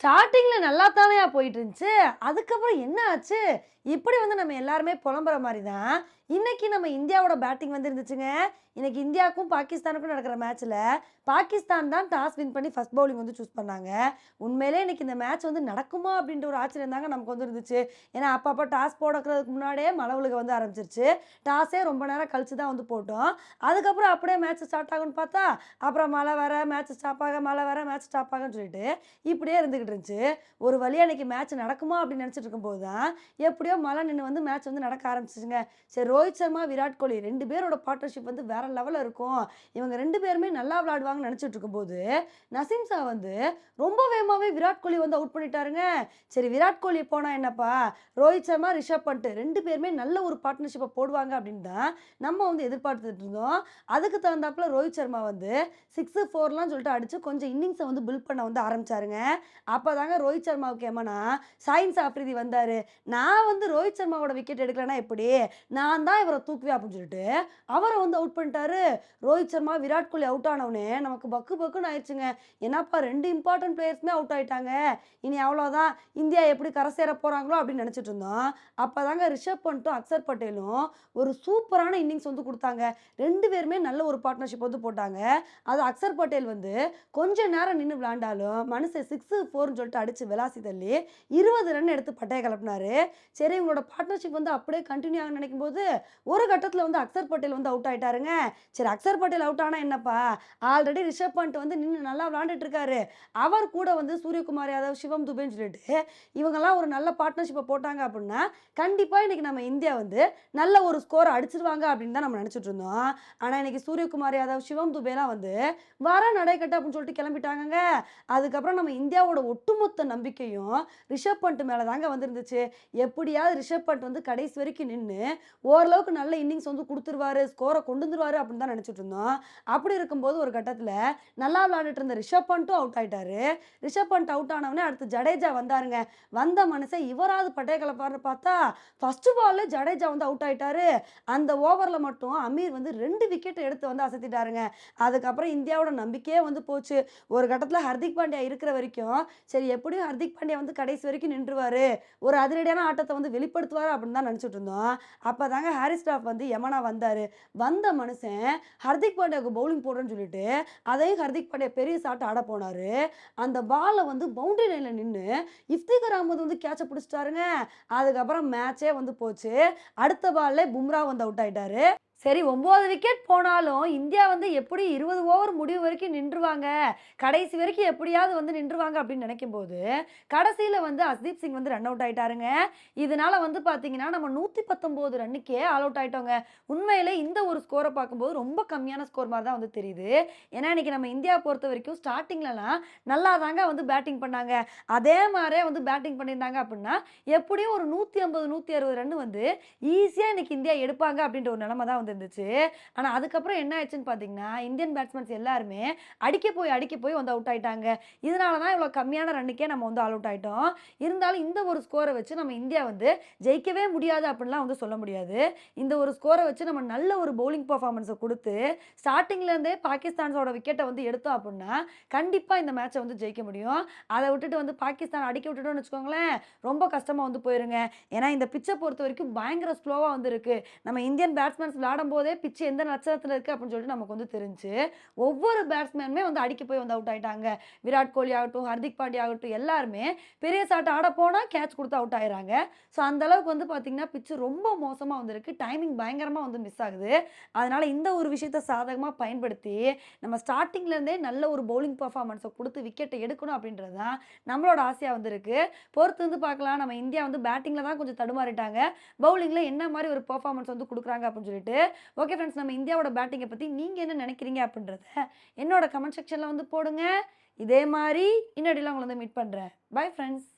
ஸ்டார்டிங்கில் நல்லா தானேயா போயிட்டு இருந்துச்சு. அதுக்கப்புறம் என்ன ஆச்சு? இப்படி வந்து நம்ம எல்லாருமே புலம்புற மாதிரி தான் இன்னைக்கு நம்ம இந்தியாவோட பேட்டிங் வந்து இருந்துச்சுங்க. இன்னைக்கு இந்தியாவுக்கும் பாகிஸ்தானுக்கும் நடக்கிற மேட்ச்சில் பாகிஸ்தான் தான் டாஸ் வின் பண்ணி ஃபஸ்ட் பவுலிங் வந்து சூஸ் பண்ணாங்க. உண்மையிலே இன்னைக்கு இந்த மேட்ச் வந்து நடக்குமா அப்படின்ற ஒரு ஆச்சரியம் தாங்க நமக்கு வந்து இருந்துச்சு. ஏன்னா அப்பப்போ டாஸ் போடக்கிறதுக்கு முன்னாடியே மழை வந்து ஆரம்பிச்சிருச்சு. டாஸே ரொம்ப நேரம் கழிச்சு தான் வந்து போட்டோம். அதுக்கப்புறம் அப்படியே மேட்ச் ஸ்டார்ட் ஆகும்னு பார்த்தா அப்புறம் மழை வர மேட்ச் ஸ்டாப் ஆக மழை வர மேட்ச் ஸ்டாப் ஆகும்னு சொல்லிட்டு இப்படியே இருந்துகிட்டு இருந்துச்சு. ஒரு வழியாக இன்னைக்கு மேட்ச் நடக்குமா அப்படின்னு நினச்சிட்டு இருக்கும்போது தான் எப்படியோ மழை நின்று வந்து மேட்ச் வந்து நடக்க ஆரம்பிச்சிச்சுங்க. சரி ரோஹித் சர்மா விராட் கோலி ரெண்டு பேரோட பார்ட்னர்ஷிப் வந்து வேற லெவலில் இருக்கும். இவங்க ரெண்டு பேருமே நல்லா விளையாடுவாங்கன்னு நினச்சிட்டு இருக்கும்போது நசீம் ஷா வந்து ரொம்ப வேகமாகவே விராட் கோலி வந்து அவுட் பண்ணிட்டாருங்க. சரி விராட் கோலி போனால் என்னப்பா? ரோஹித் சர்மா ரிஷப் பண்ணிட்டு ரெண்டு பேருமே நல்ல ஒரு பார்ட்னர்ஷிப்பை போடுவாங்க அப்படின்னு தான் நம்ம வந்து எதிர்பார்த்துட்டு இருந்தோம். அதுக்கு தகுந்தாப்புல ரோஹித் சர்மா வந்து சிக்ஸு ஃபோர்லாம் சொல்லிட்டு அடித்து கொஞ்சம் இன்னிங்ஸை வந்து பில்ட் பண்ண வந்து ஆரம்பிச்சாருங்க. அப்போ தாங்க ரோஹித் சர்மாவுக்கு ஏமானா சாயின்ஸ் ஆஃப்ரிதி வந்தார். நான் வந்து ரோஹித் சர்மாவோட விக்கெட் எடுக்கலன்னா எப்படி? நான் தான் இவரை தூக்குவேன் அப்படின்னு சொல்லிட்டு அவரை வந்து அவுட் பண்ணிட்டாரு. ரோஹித் சர்மா விராட் கோலி அவுட் ஆனவுடனே நமக்கு பக்கு பக்குன்னு ஆயிடுச்சுங்க. என்னப்பா ரெண்டு இம்பார்ட்டன்ட் பிளேயர்ஸுமே அவுட் ஆயிட்டாங்க. இனி அவ்வளோதான் இந்தியா எப்படி கரை சேர போகிறாங்களோ அப்படின்னு நினச்சிட்டு இருந்தோம். அப்போ தாங்க ரிஷப் பண்ணிட்டும் அக்சர் பட்டேலும் ஒரு சூப்பரான இன்னிங்ஸ் வந்து கொடுத்தாங்க. ரெண்டு பேருமே நல்ல ஒரு பார்ட்னர்ஷிப் வந்து போட்டாங்க. அது அக்சர் பட்டேல் வந்து கொஞ்ச நேரம் நின்று விளாண்டாலும் மனுஷன் சிக்ஸு ஃபோர்னு சொல்லிட்டு அடித்து விளாசி தள்ளி இருபது ரன் எடுத்து பட்டையை கிளப்பினாரு சரி இவங்களோட பார்ட்னர்ஷிப் வந்து அப்படியே கண்டினியூ ஆக நினைக்கும் போது ஒரு கட்டத்தில் வந்து அக்சர் பட்டேல் வந்து அவுட் ஆயிட்டாருங்க. சரி அக்சர் பட்டேல் அவுட் ஆனால் என்னப்பா? ஆல்ரெடி ரிஷப் பண்ட் வந்து நின்று நல்லா விளாண்டுட்டு இருக்காரு. அவர் கூட வந்து சூரியகுமார் யாதவ் சிவம் துபேன்னு சொல்லிட்டு இவங்கெல்லாம் ஒரு நல்ல பார்ட்னர்ஷிப்பை போட்டாங்க அப்படின்னா கண்டிப்பாக இன்னைக்கு நம்ம இந்தியா வந்து நல்ல ஒரு ஸ்கோர் அடிச்சிருவாங்க அப்படின்னு தான் நம்ம நினச்சிட்டு இருந்தோம். ஆனால் இன்னைக்கு சூரியகுமார் யாதவ் சிவம் துபேலாம் வந்து வர நடைக்கட்ட அப்படின்னு சொல்லிட்டு கிளம்பிட்டாங்க அதுக்கப்புறம் நம்ம இந்தியாவோட ஒட்டுமொத்த நம்பிக்கையும் ரிஷப் பண்ட் மேலே தாங்க வந்துருந்துச்சு. எப்படியாவது ரிஷப் பண்ட் வந்து கடைசி வரைக்கும் நின்று ஓரளவுக்கு நல்ல இன்னிங்ஸ் வந்து கொடுத்துருவாரு ஸ்கோரை கொண்டு வந்துருவாரு அப்படின்னு தான் நினச்சிட்டு இருந்தோம். அப்படி இருக்கும்போது ஒரு கட்டத்தில் நல்லா விளையாண்டுட்டு இருந்த ரிஷப் பண்ட்டும் அவுட் ஆயிட்டாரு. ரிஷப் பண்ட் அவுட் ஆனவனே அடுத்து ஜடேஜா வந்தாருங்க. வந்த மனுஷன் இவராது பட்டைய கலப்பாருன்னு பார்த்தா ஃபர்ஸ்ட் பால்ல ஜடேஜா வந்து அவுட் ஆயிட்டாரு. அந்த ஓவரில் மட்டும் அமீர் வந்து ரெண்டு விக்கெட் எடுத்து வந்து அசத்திட்டாருங்க. அதுக்கப்புறம் இந்தியாவோட நம்பிக்கையே வந்து போச்சு. ஒரு கட்டத்தில் ஹர்திக் பாண்டியா இருக்கிற வரைக்கும் சரி எப்படியும் ஹர்திக் பாண்டியா வந்து கடைசி வரைக்கும் நின்றுவார். ஒரு அதிரடியான ஆட்டத்தை வந்து வெளிப்படுத்துவார் அப்படின்னு தான் நினச்சிட்டு இருந்தோம். அப்போ தாங்க ஹாரிஸ் ஸ்டாஃப் வந்து யமனா வந்தார். வந்த மனுஷன் ஹர்திக் பாண்டியாவுக்கு பவுலிங் போடுறேன்னு சொல்லிட்டு அதையும் ஹர்திக் பாண்டியா பெரிய சாட்டை ஆட போனார். அந்த பாலை வந்து பவுண்டரி லைனில் நின்று இஃப்திகர் அகமது வந்து கேட்சை பிடிச்சிட்டாருங்க. அதுக்கப்புறம் மேட்சே வந்து போச்சு. அடுத்த பால்லே பும்ரா வந்து அவுட் ஆகிட்டாரு சரி ஒம்பது விக்கெட் போனாலும் இந்தியா வந்து எப்படி இருபது ஓவர் முடிவு வரைக்கும் நின்றுவாங்க? கடைசி வரைக்கும் எப்படியாவது வந்து நின்றுவாங்க அப்படின்னு நினைக்கும் போது கடைசியில் வந்து அஸ்தீப் சிங் வந்து ரன் அவுட் ஆயிட்டாருங்க. இதனால வந்து பார்த்தீங்கன்னா நம்ம நூற்றி பத்தொம்போது ரன்னுக்கே ஆல் அவுட் ஆயிட்டோங்க. உண்மையிலே இந்த ஒரு ஸ்கோரை பார்க்கும்போது ரொம்ப கம்மியான ஸ்கோர் மாதிரி தான் வந்து தெரியுது. ஏன்னா இன்னைக்கு நம்ம இந்தியா பொறுத்த வரைக்கும் ஸ்டார்டிங்லலாம் நல்லா தாங்க வந்து பேட்டிங் பண்ணாங்க. அதே மாதிரியே வந்து பேட்டிங் பண்ணியிருந்தாங்க அப்படின்னா எப்படியும் ஒரு நூற்றி ஐம்பது நூற்றி அறுபது ரன் வந்து ஈஸியாக இன்றைக்கி இந்தியா எடுப்பாங்க அப்படின்ற ஒரு நிலமை தான் வந்து இருந்துச்சு. ஆனால் அதுக்கப்புறம் என்ன ஆயிடுச்சுன்னு பார்த்தீங்கன்னா இந்தியன் பேட்ஸ்மேன்ஸ் எல்லாருமே அடிக்க போய் அடிக்க போய் வந்து அவுட் ஆயிட்டாங்க. இதனால தான் இவ்வளோ கம்மியான ரன்னுக்கே நம்ம வந்து ஆல் அவுட் ஆயிட்டோம். இருந்தாலும் இந்த ஒரு ஸ்கோரை வச்சு நம்ம இந்தியா வந்து ஜெயிக்கவே முடியாது அப்படின்லாம் வந்து சொல்ல முடியாது. இந்த ஒரு ஸ்கோரை வச்சு நம்ம நல்ல ஒரு பவுலிங் பர்ஃபார்மன்ஸை கொடுத்து ஸ்டார்டிங்லேருந்தே பாகிஸ்தான்ஸோட விக்கெட்டை வந்து எடுத்தோம் அப்படின்னா கண்டிப்பாக இந்த மேட்சை வந்து ஜெயிக்க முடியும். அதை விட்டுட்டு வந்து பாகிஸ்தான் அடிக்க விட்டுட்டோம்னு வச்சுக்கோங்களேன் ரொம்ப கஷ்டமாக வந்து போயிருங்க. ஏன்னா இந்த பிச்சை பொறுத்த வரைக்கும் பயங்கர ஸ்லோவாக வந்து இருக்கு. நம்ம இந்தியன் பேட்ஸ்மேன்ஸ் விளாட போதே பிச்சு எந்த நட்சத்திரத்தில் இருக்குது அப்படின்னு சொல்லிட்டு நமக்கு வந்து தெரிஞ்சு ஒவ்வொரு பேட்ஸ்மேனுமே வந்து அடிக்க போய் வந்து அவுட் ஆகிட்டாங்க விராட் கோலி ஆகட்டும் ஹர்திக் பாண்டியா ஆகட்டும் எல்லாருமே பெரிய சாட்டை ஆட போனால் கேட்ச் கொடுத்து அவுட் ஆயிடுறாங்க ஸோ அந்தளவுக்கு வந்து பார்த்திங்கன்னா பிச்சு ரொம்ப மோசமாக வந்துருக்கு. டைமிங் பயங்கரமாக வந்து மிஸ் ஆகுது. அதனால் இந்த ஒரு விஷயத்தை சாதகமாக பயன்படுத்தி நம்ம ஸ்டார்டிங்லேருந்தே நல்ல ஒரு பவுலிங் பர்ஃபார்மன்ஸை கொடுத்து விக்கெட்டை எடுக்கணும் அப்படின்றது தான் நம்மளோட ஆசையாக வந்துருக்கு. பொறுத்து வந்து பார்க்கலாம். நம்ம இந்தியா வந்து பேட்டிங்கில் தான் கொஞ்சம் தடுமாறிட்டாங்க. பவுலிங்கில் என்ன மாதிரி ஒரு பர்ஃபார்மன்ஸ் வந்து கொடுக்குறாங்க அப்படின்னு சொல்லிட்டு ஓகே ஃப்ரெண்ட்ஸ் நம்ம இந்தியாவோட பேட்டிங்கை பற்றி நீங்கள் என்ன நினைக்கிறீங்க அப்படின்றத என்னோட கமெண்ட் செக்ஷனில் வந்து போடுங்க. இதே மாதிரி இன்னடியில் உங்களை வந்து மீட் பண்ணுறேன் பை ஃப்ரெண்ட்ஸ்